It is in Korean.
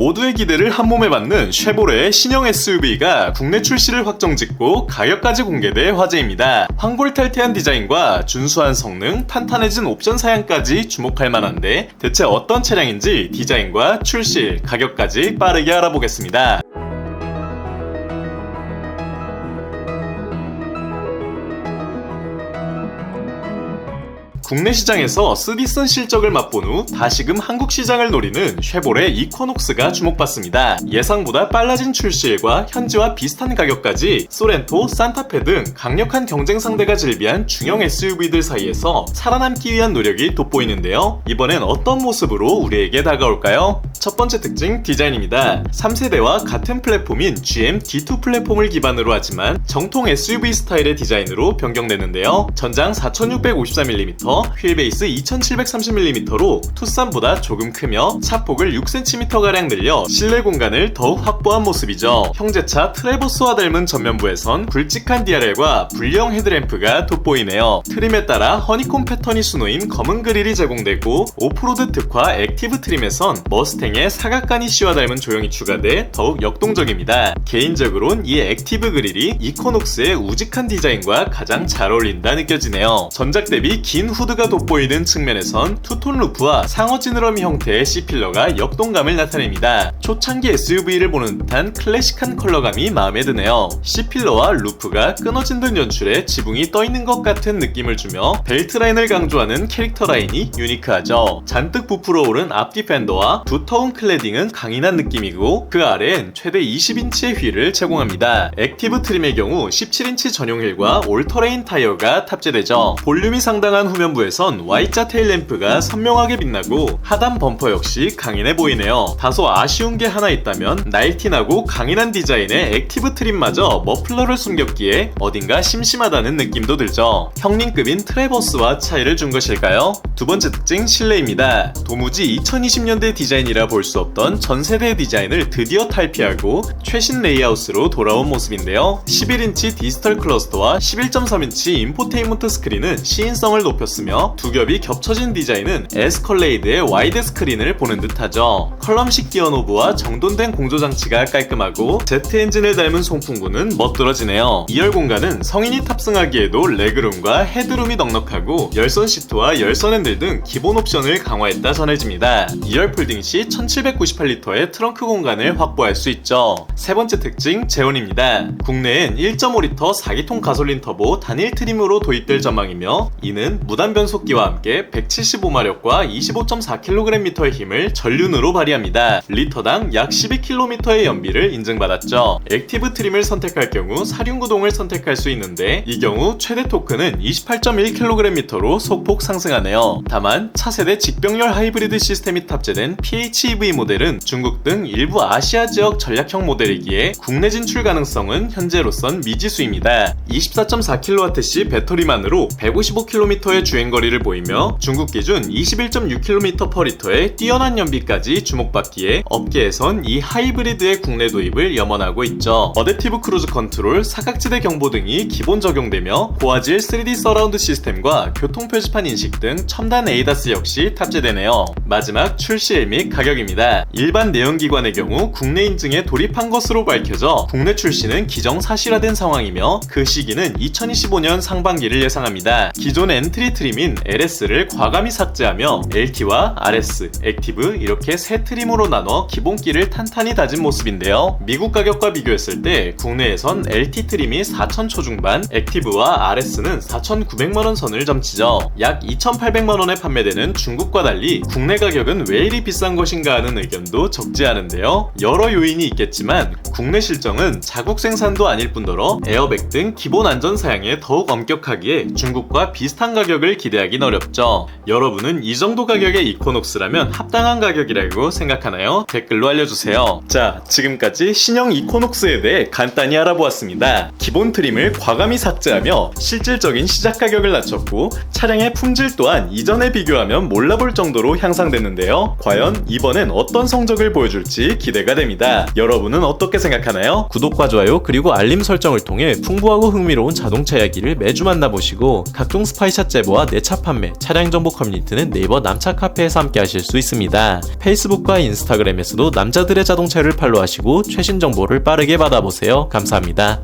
모두의 기대를 한 몸에 받는 쉐보레의 신형 SUV가 국내 출시를 확정짓고 가격까지 공개돼 화제입니다. 황골탈태한 디자인과 준수한 성능, 탄탄해진 옵션 사양까지 주목할 만한데 대체 어떤 차량인지 디자인과 출시, 가격까지 빠르게 알아보겠습니다. 국내 시장에서 쓰디쓴 실적을 맛본 후 다시금 한국 시장을 노리는 쉐보레 이코녹스가 주목받습니다. 예상보다 빨라진 출시일과 현지와 비슷한 가격까지 소렌토, 산타페 등 강력한 경쟁 상대가 즐비한 중형 SUV들 사이에서 살아남기 위한 노력이 돋보이는데요. 이번엔 어떤 모습으로 우리에게 다가올까요? 첫 번째 특징 디자인입니다. 3세대와 같은 플랫폼인 GM D2 플랫폼을 기반으로 하지만 정통 SUV 스타일의 디자인으로 변경되는데요. 전장 4654mm, 휠베이스 2730mm로 투싼보다 조금 크며 차폭을 6cm가량 늘려 실내 공간을 더욱 확보한 모습이죠. 형제차 트레버스와 닮은 전면부에선 굵직한 DRL과 불량 헤드램프가 돋보이네요. 트림에 따라 허니콤 패턴이 수놓인 검은 그릴이 제공되고 오프로드 특화 액티브 트림에선 머스탱 의 사각가니쉬와 닮은 조형이 추가돼 더욱 역동적입니다. 개인적으론 이 액티브 그릴이 이코녹스의 우직한 디자인과 가장 잘 어울린다 느껴지네요. 전작 대비 긴 후드가 돋보이는 측면에선 투톤 루프와 상어 지느러미 형태의 C필러가 역동감을 나타냅니다. 초창기 SUV를 보는 듯한 클래식한 컬러감이 마음에 드네요. C필러와 루프가 끊어진 듯 연출에 지붕이 떠있는 것 같은 느낌을 주며 벨트 라인을 강조하는 캐릭터 라인이 유니크하죠. 잔뜩 부풀어 오른 앞뒤 팬더와 두터운 클래딩은 강인한 느낌이고 그 아래엔 최대 20인치의 휠을 제공합니다. 액티브 트림의 경우 17인치 전용 휠과 올터레인 타이어가 탑재되죠. 볼륨이 상당한 후면부에선 Y자 테일램프가 선명하게 빛나고 하단 범퍼 역시 강인해 보이네요. 다소 아쉬운 게 하나 있다면 날티나고 강인한 디자인의 액티브 트림마저 머플러를 숨겼기에 어딘가 심심하다는 느낌도 들죠. 형님급인 트레버스와 차이를 준 것일까요? 두 번째 특징 실내입니다. 도무지 2020년대 디자인이라 볼 수 없던 전 세대 디자인을 드디어 탈피하고 최신 레이아웃으로 돌아온 모습인데요. 11인치 디지털 클러스터와 11.3인치 인포테인먼트 스크린은 시인성을 높였으며 두 겹이 겹쳐진 디자인은 에스컬레이드의 와이드 스크린을 보는 듯하죠. 컬럼식 기어 노브와 정돈된 공조 장치가 깔끔하고 제트 엔진을 닮은 송풍구는 멋들어지네요. 2열 공간은 성인이 탑승하기에도 레그룸과 헤드룸이 넉넉하고 열선 시트와 열선 핸들 등 기본 옵션을 강화했다 전해집니다. 2열 폴딩 시 1798리터의 트렁크 공간을 확보할 수 있죠. 세 번째 특징 제온입니다. 국내엔 1.5리터 4기통 가솔린 터보 단일 트림으로 도입될 전망이며 이는 무단 변속기와 함께 175마력과 25.4kgm의 힘을 전륜으로 발휘합니다. 리터당 약 12km의 연비를 인증받았죠. 액티브 트림을 선택할 경우 사륜구동을 선택할 수 있는데 이 경우 최대 토크는 28.1kgm로 소폭 상승하네요. 다만 차세대 직병렬 하이브리드 시스템이 탑재된 PHEV 모델은 중국 등 일부 아시아 지역 전략형 모델이기에 국내 진출 가능성은 현재로선 미지수입니다. 24.4kWh 배터리만으로 155km의 주행거리를 보이며 중국 기준 21.6km/L의 뛰어난 연비까지 주목받기에 업계에선 이 하이브리드의 국내 도입을 염원하고 있죠. 어댑티브 크루즈 컨트롤, 사각지대 경보 등이 기본 적용되며 고화질 3D 서라운드 시스템과 교통 표지판 인식 등 첨단 에이다스 역시 탑재되네요. 마지막 출시일 및 가격 입니다. 일반 내연기관의 경우 국내 인증에 돌입한 것으로 밝혀져 국내 출시는 기정사실화된 상황이며 그 시기는 2025년 상반기를 예상합니다. 기존 엔트리 트림인 LS를 과감히 삭제하며 LT와 RS, 액티브 이렇게 세 트림으로 나눠 기본기를 탄탄히 다진 모습인데요. 미국 가격과 비교했을 때 국내에선 LT 트림이 4,000 초 중반, 액티브와 RS는 4,900만원 선을 점치죠. 약 2,800만원에 판매되는 중국과 달리 국내 가격은 왜 이리 비싼 것인가 하는 의견도 적지 않은데요. 여러 요인이 있겠지만 국내 실정은 자국 생산도 아닐 뿐더러 에어백 등 기본 안전 사양에 더욱 엄격하기에 중국과 비슷한 가격을 기대하긴 어렵죠. 여러분은 이 정도 가격의 이코녹스라면 합당한 가격이라고 생각하나요? 댓글로 알려주세요. 자, 지금까지 신형 이코녹스에 대해 간단히 알아보았습니다. 기본 트림을 과감히 삭제하며 실질적인 시작 가격을 낮췄고 차량의 품질 또한 이전에 비교하면 몰라볼 정도로 향상됐는데요. 과연 이번엔 어떤 성적을 보여줄지 기대가 됩니다. 여러분은 어떻게 생각하나요? 구독과 좋아요 그리고 알림 설정을 통해 풍부하고 흥미로운 자동차 이야기를 매주 만나보시고 각종 스파이샷 제보와 내차 판매, 차량 정보 커뮤니티는 네이버 남차 카페에서 함께 하실 수 있습니다. 페이스북과 인스타그램에서도 남자들의 자동차를 팔로우하시고 최신 정보를 빠르게 받아보세요. 감사합니다.